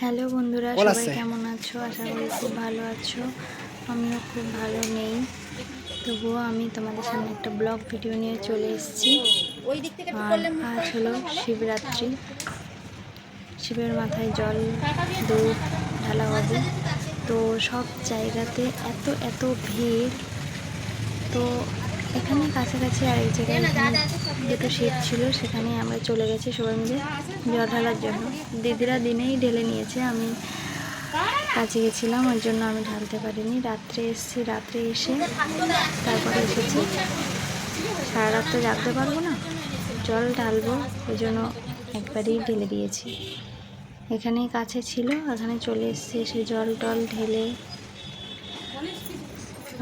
Hello বন্ধুরা সবাই কেমন আছো? আশা করি খুব ভালো আছো। আমিও খুব ভালো নেই। তবুও আমি তোমাদের সামনে একটা ব্লগ ভিডিও নিয়ে চলে এসেছি। আজ হলো শিবরাত্রি। শিবের মাথায় জল দুধ ঢালা হবে। তো সব জায়গাতে এত এত ভিড়। তো এখানে কাছাকাছি আরেক জায়গায় এখানে দুটো শীত ছিল সেখানে আমরা চলে গেছি সবাই মিলে জল ঢালার জন্য। দিদিরা দিনেই ঢেলে নিয়েছে, আমি কাছে গেছিলাম, ওই জন্য আমি ঢালতে পারিনি। রাত্রে এসেছি, রাত্রে এসে তারপরে এসেছি। সারা রাত তো জাগতে পারব না, জল ঢালবো ওই জন্য একবারেই ঢেলে দিয়েছি। এখানেই কাছে ছিল এখানে চলে এসেছি এসে জল টল ঢেলে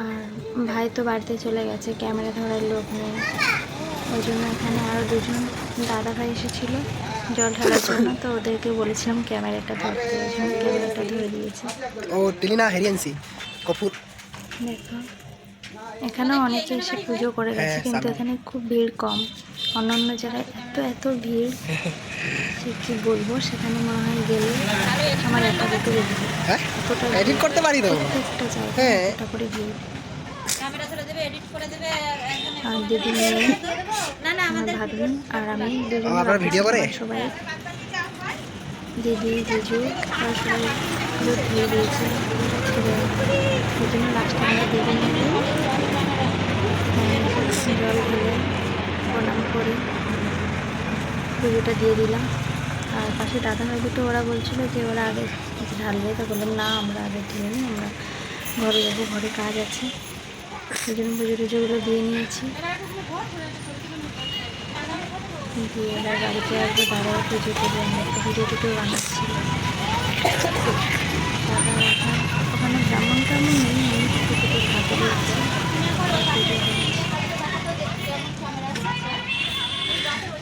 আর ভাই তো বাড়িতে চলে গেছে ক্যামেরা ধরার লোক নেই। ওই জন্য এখানে আরও দুজন দাদা ভাই এসেছিল জল ঢালার জন্য। তো ওদেরকে বলেছিলাম ক্যামেরাটা ধরতে। ওই জন্য ক্যামেরাটা ধরে দিয়েছে। ও টেলিনা হেরিয়েন্সি কপুর? দেখো। এখানেও অনেকে এসে পুজো করে গেছে হ্যাঁ, কিন্তু এখানে খুব ভিড় কম। অন্যান্য জায়গায় এত এত ভিড়। সে কী বলব? সেখানে মনে হয় গেলে আমার একটা দুটো হ্যাঁ? এতটা এডিট করতে পারি জায়গায় হ্যাঁ। এতটা করে ভিড় ক্যামেরা ধরে দেবে এডিট করে দেবে একদম আর দিদি মেয়ে না না আমার ভাগ্নি আর আমি দুজন ভিডিও করে? সবাই। দিদি জিজু আর সবাই দুধ দিয়ে দিয়েছে। ওই লাস্টে আমরা দিদি জল ঢেলে প্রণাম করে পুজোটা দিয়ে দিলাম। আর পাশে দাদা ভাই দুটো ওরা বলছিল যে ওরা আগে ঢালবে তো বললাম না আমরা আগে ঢেলে নিই আমরা ঘরে যাব ঘরে কাজ আছে। ওই জন্য পুজো টুজোগুলো দিয়ে নিয়েছি। দিয়ে এবার বাড়িতে আসব দাদাও পুজো টুজো আমি একটা ভিডিও টুজো বানাচ্ছি। ওখানে ব্রাহ্মণ টামন নেই এমনি ছোটো ছোটো ঠাকুর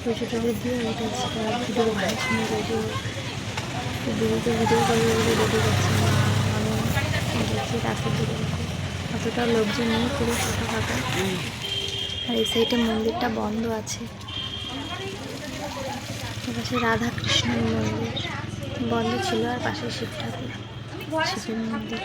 পুজো টুজো দিয়ে ভিডিও বানাচ্ছি না ভিডিও দিদিকে ভিডিও বলে রেডি মা আমি রাতের দিকে। অতটা লোকজন নেই, পুরো ফাঁকা ফাঁকা আর এই সাইডে মন্দিরটা বন্ধ আছে। পাশে রাধা কৃষ্ণের মন্দির। বন্ধ ছিল আর পাশে শিব ঠাকুর। শিবের মন্দির।